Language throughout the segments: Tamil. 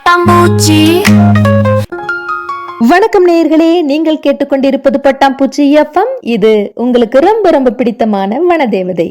பட்டாம்பூச்சி. வணக்கம் நேயர்களே நீங்கள் கேட்டுக்கொண்டிருப்பது பட்டாம்பூச்சி எஃப்எம் இது உங்களுக்கு ரொம்ப ரொம்ப பிடித்தமான வனதேவதை.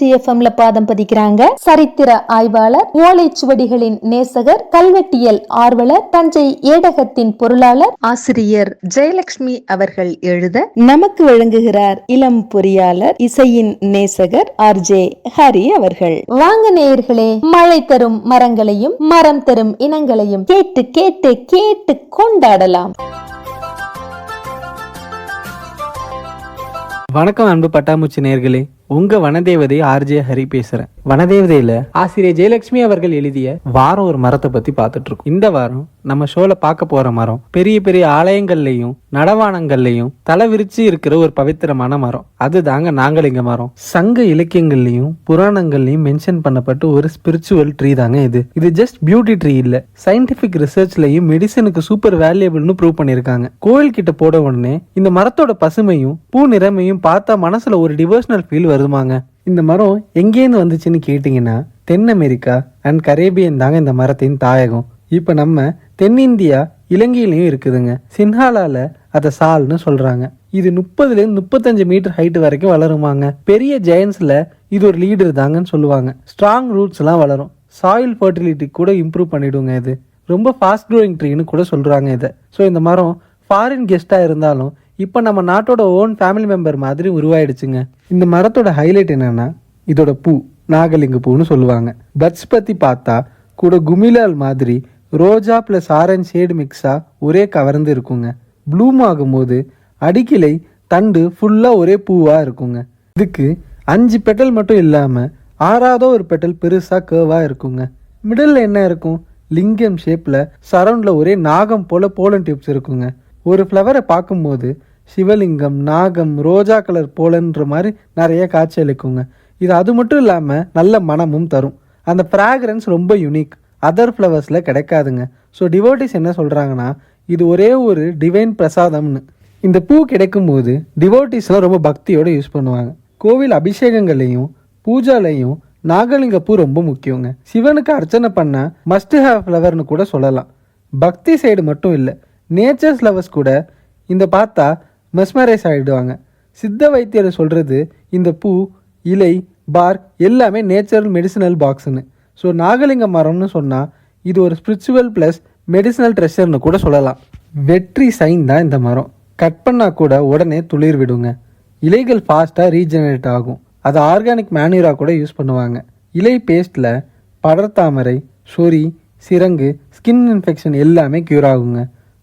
எஃப்எம்ல பாதம் பதிக்கிறாங்க. சரித்திர ஆய்வாளர் ஓலைச்சுவடிகளின் நேசகர் கல்வெட்டியல் ஆர்வலர் தஞ்சை ஏடகத்தின் பொருளாளர் ஆசிரியர் ஜெயலட்சுமி அவர்கள் எழுத நமக்கு வழங்குகிறார் இளம் பொறியாளர் இசையின் நேசகர் ஆர் ஜே ஹரி அவர்கள். வாங்க நேயர்களே மழை தரும் மரங்களையும் மரம் தரும் இனங்களையும் கேட்டு கேட்டு கேட்டு கொண்டாடலாம். வணக்கம் அன்பு பட்டாமூச்சி நேர்களே உங்க வனதேவதை ஆர்ஜே ஹரி பேசுறேன். வனதேவதையில ஆசிரியர் ஜெயலட்சுமி அவர்கள் எழுதிய வாரம் ஒரு மரத்தை பத்தி பார்த்துட்டு இருக்கோம். இந்த வாரம் நம்ம ஷோல பார்க்க போற மரம் பெரிய பெரிய ஆலயங்கள்லயும் நடவானங்கள்லயும் தலை விரிச்சு இருக்கிற ஒரு பவித்திரமான மரம். அதுதாங்க நாகலிங்க மரம். சங்க இலக்கியங்கள்லயும் புராணங்கள்லயும் மென்ஷன் பண்ணப்பட்ட ஒரு ஸ்பிரிச்சுவல் ட்ரீ தாங்க இது. இது ஜஸ்ட் பியூட்டி ட்ரீ இல்ல. சயின்டிபிக் ரிசர்ச்லயும் மெடிசனுக்கு சூப்பர் வேல்யூபிள்னு ப்ரூவ் பண்ணிருக்காங்க. கோயில் கிட்ட போட உடனே இந்த மரத்தோட பசுமையும் பூ நிறமையும் பார்த்தா மனசுல ஒரு டிவோஷனல் ஃபீல் வருதுமாங்க இந்த மரம் எங்கேருந்து வந்துச்சுன்னு கேட்டிங்கன்னா தென் அமெரிக்கா அண்ட் கரேபியன் தாங்க இந்த மரத்தின் தாயகம். இப்போ நம்ம தென்னிந்தியா இலங்கையிலையும் இருக்குதுங்க. சின்ஹாலால அதை சால்னு சொல்றாங்க. இது முப்பதுலேருந்து முப்பத்தஞ்சு மீட்டர் ஹைட் வரைக்கும் வளருமாங்க. பெரிய ஜெயன்ஸ்ல இது ஒரு லீடர் தாங்கன்னு சொல்லுவாங்க. ஸ்ட்ராங் ரூட்ஸ்லாம் வளரும். சாயில் ஃபர்டிலிட்டி கூட இம்ப்ரூவ் பண்ணிடுங்க இது. ரொம்ப ஃபாஸ்ட் க்ரோயிங் ட்ரீன்னு கூட சொல்றாங்க இதை. ஸோ இந்த மரம் ஃபாரின் கெஸ்ட்டாக இருந்தாலும் இப்போ நம்ம நாட்டோட ஓன் ஃபேமிலி மெம்பர் மாதிரி உருவாயிடுச்சுங்க. இந்த மரத்தோட ஹைலைட் என்னன்னா இதோட பூ நாகலிங்க பூன்னு சொல்லுவாங்க. பட்ஸ் பற்றி பார்த்தா கூட குமிலால் மாதிரி ரோஜா ப்ளஸ் ஆரஞ்ச் ஷேடு மிக்ஸாக ஒரே கவர்ந்து இருக்குங்க. ப்ளூம் ஆகும்போது அடிக்கிளை தண்டு ஃபுல்லாக ஒரே பூவாக இருக்குங்க. இதுக்கு அஞ்சு பெட்டல் மட்டும் இல்லாமல் ஆறாவதோ ஒரு பெட்டல் பெருசாக கேர்வாக இருக்குங்க. மிடில் என்ன இருக்கும்? லிங்கம் ஷேப்பில் சரௌண்டில் ஒரே நாகம் போல போலன் டியூப்ஸ் இருக்குங்க. ஒரு ஃப்ளவரை பார்க்கும்போது சிவலிங்கம் நாகம் ரோஜா கலர் போலன்ற மாதிரி நிறைய காட்சி அளிக்குங்க. இது அது மட்டும் இல்லாமல் நல்ல மனமும் தரும். அந்த ஃப்ராக்ரன்ஸ் ரொம்ப யூனிக் அதர் ஃப்ளவர்ஸில் கிடைக்காதுங்க. ஸோ டிவோட்டிஸ் என்ன சொல்கிறாங்கன்னா இது ஒரே ஒரு டிவைன் பிரசாதம்னு. இந்த பூ கிடைக்கும்போது டிவோட்டிஸ்லாம் ரொம்ப பக்தியோடு யூஸ் பண்ணுவாங்க. கோவில் அபிஷேகங்களையும் பூஜாலையும் நாகலிங்க பூ ரொம்ப முக்கியங்க. சிவனுக்கு அர்ச்சனை பண்ண மஸ்ட் ஹேவ் ஃப்ளவர்னு கூட சொல்லலாம். பக்தி சைடு மட்டும் இல்லை நேச்சர்ஸ் லவர்ஸ் கூட இந்த பார்த்தா மெஸ்மரைஸ் ஆகிடுவாங்க சித்த வைத்தியர் சொல்கிறது இந்த பூ இலை பார்க் எல்லாமே நேச்சுரல் மெடிசினல் பாக்ஸ்னு ஸோ நாகலிங்க மரம்னு சொன்னால் இது ஒரு ஸ்பிரிச்சுவல் ப்ளஸ் மெடிசனல் ட்ரெஷர்னு கூட சொல்லலாம். வெற்றி சைன் தான் இந்த மரம். கட் பண்ணால் கூட உடனே துளிர் விடுங்க. இலைகள் ஃபாஸ்ட்டாக ரீஜெனரேட் ஆகும். அது ஆர்கானிக் மேனுவராக கூட யூஸ் பண்ணுவாங்க. இலை பேஸ்ட்டில் படர்தாமரை சொறி சிரங்கு ஸ்கின் இன்ஃபெக்ஷன் எல்லாமே க்யூர் ஆகுங்க.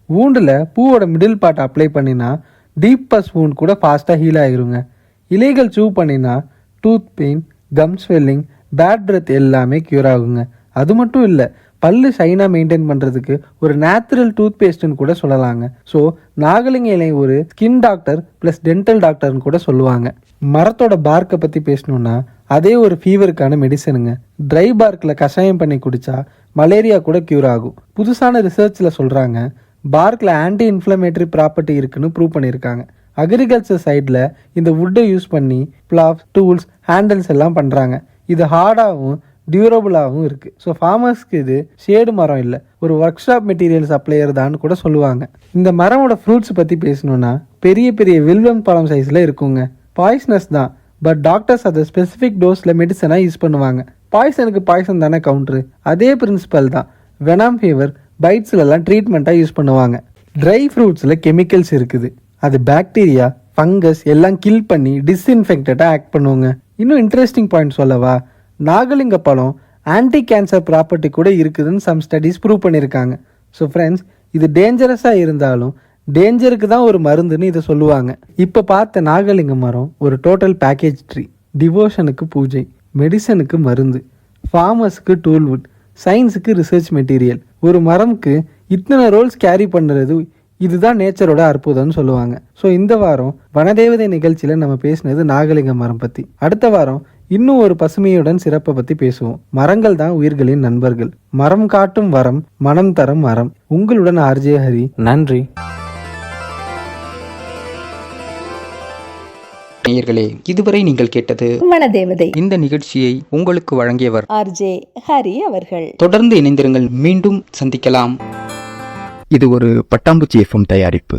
வூண்டில் பூவோட மிடில் பார்ட் அப்ளை பண்ணினா டீப்பஸ் வூண்ட் கூட ஃபாஸ்ட்டாக ஹீல் ஆகிருங்க இலைகள் சூவ் பண்ணினா tooth pain gum swelling bad breath எல்லாமே க்யூர் ஆகுங்க. அது மட்டும் இல்லை பல்லு ஷைனாக மெயின்டைன் பண்ணுறதுக்கு ஒரு நேச்சுரல் டூத் பேஸ்ட்டுன்னு கூட சொல்லலாங்க. ஸோ நாகலிங்க இலை ஒரு ஸ்கின் டாக்டர் ப்ளஸ் டென்டல் டாக்டர்னு கூட சொல்லுவாங்க. மரத்தோட பார்க்கை பற்றி பேசணுன்னா அதே ஒரு ஃபீவருக்கான மெடிசனுங்க ட்ரை பார்க்கில் கஷாயம் பண்ணி குடித்தா மலேரியா கூட க்யூர் ஆகும். புதுசான ரிசர்ச்சில் சொல்கிறாங்க பார்க்கில் ஆன்டி இன்ஃப்ளமேட்டரி ப்ராப்பர்ட்டி இருக்குன்னு ப்ரூவ் பண்ணியிருக்காங்க அக்ரிகல்ச்சர் சைடில் இந்த வுட்டை யூஸ் பண்ணி பிளாப்ஸ் டூல்ஸ் ஹேண்டில்ஸ் எல்லாம் பண்ணுறாங்க இது ஹார்டாகவும் டியூரபுளாகவும் இருக்குது ஸோ ஃபார்மர்ஸ்க்கு இது ஷேடு மரம் இல்லை. ஒரு ஒர்க் ஷாப் மெட்டீரியல் சப்ளையர் தான் கூட சொல்லுவாங்க. இந்த மரமோட ஃப்ரூட்ஸ் பற்றி பேசணும்னா பெரிய பெரிய வில்வம் பழம் சைஸில் இருக்குங்க. பாய்ஸ்னஸ் தான். பட் டாக்டர்ஸ் அதை ஸ்பெசிஃபிக் டோஸில் மெடிசனாக யூஸ் பண்ணுவாங்க. பாய்சனுக்கு பாய்சன் தானே கவுண்ட்ரு அதே பிரின்சிபல் தான். வெனாம் ஃபீவர் பைட்ஸ்லலாம் ட்ரீட்மெண்ட்டாக யூஸ் பண்ணுவாங்க. ட்ரை ஃப்ரூட்ஸில் கெமிக்கல்ஸ் இருக்குது. அது பாக்டீரியா ஃபங்கஸ் எல்லாம் கில் பண்ணி டிஸ்இன்ஃபெக்டடாக ஆக்ட் பண்ணுவாங்க இன்னும் இன்ட்ரெஸ்டிங் பாயிண்ட் சொல்லவா? நாகலிங்க பழம் ஆன்டி கேன்சர் ப்ராப்பர்ட்டி கூட இருக்குதுன்னு சம் ஸ்டடீஸ் ப்ரூவ் பண்ணியிருக்காங்க ஸோ ஃப்ரெண்ட்ஸ் இது டேஞ்சரஸாக இருந்தாலும் டேஞ்சருக்கு தான் ஒரு மருந்துன்னு இதை சொல்லுவாங்க. இப்போ பார்த்த நாகலிங்க மரம் ஒரு டோட்டல் பேக்கேஜ் ட்ரீ டிவோஷனுக்கு பூஜை மெடிசனுக்கு மருந்து ஃபார்மர்ஸுக்கு டூல்வுட் சயின்ஸுக்கு ரிசர்ச் மெட்டீரியல் ஒரு மரம்க்கு இத்தனை ரோல்ஸ் கேரி பண்ணுறது இதுதான் நேச்சரோட அற்புதம்னு சொல்லுவாங்க. ஸோ இந்த வாரம் வனதேவதை நிகழ்ச்சியில் நம்ம பேசினது நாகலிங்க மரம் பற்றி அடுத்த வாரம் இன்னும் ஒரு பசுமையுடன் சிறப்பை பற்றி பேசுவோம். மரங்கள் தான் உயிர்களின் நண்பர்கள். மரம் காட்டும் வரம் மனம் தரும் மரம். உங்களுடன் ஆர்ஜே ஹரி. நன்றி. நேயர்களே இதுவரை நீங்கள் கேட்டது வனதேவதை. இந்த நிகழ்ச்சியை உங்களுக்கு வழங்கியவர் ஆர்ஜே ஹரி அவர்கள். தொடர்ந்து இணைந்திருங்கள். மீண்டும் சந்திக்கலாம். இது ஒரு பட்டாம்பூச்சி எஃப்எம் தயாரிப்பு.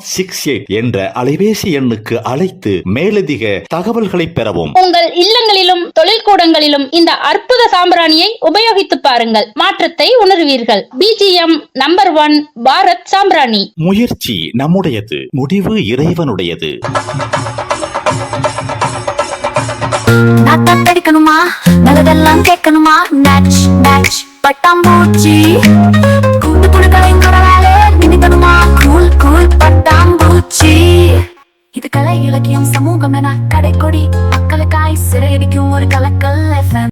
six eight என்ற அலைபேசி எண்ணுக்கு அழைத்து மேலதிக தகவல்களை பெறவும். உங்கள் இல்லங்களிலும் தொழில்கூடங்களிலும் இந்த அற்புத சாம்பிராணியை உபயோகித்து பாருங்கள். மாற்றத்தை உணர்வீர்கள். பிஜிஎம் நம்பர் ஒன் பாரத் சாம்பிராணி. முயற்சி நம்முடையது முடிவு இறைவனுடையது. நான் தத்தெடுக்கணுமா? நல்லதெல்லாம் கேட்கணுமா? பட்டாம்பூச்சி. கூட்டு புழுக்களின் பட்டாம்பூச்சி இது கலை இலக்கியம் சமூகம் என கடைக்கொடி. மக்களுக்காய் சிறையடிக்கும் ஒரு கலக்கல் எஃப்எம்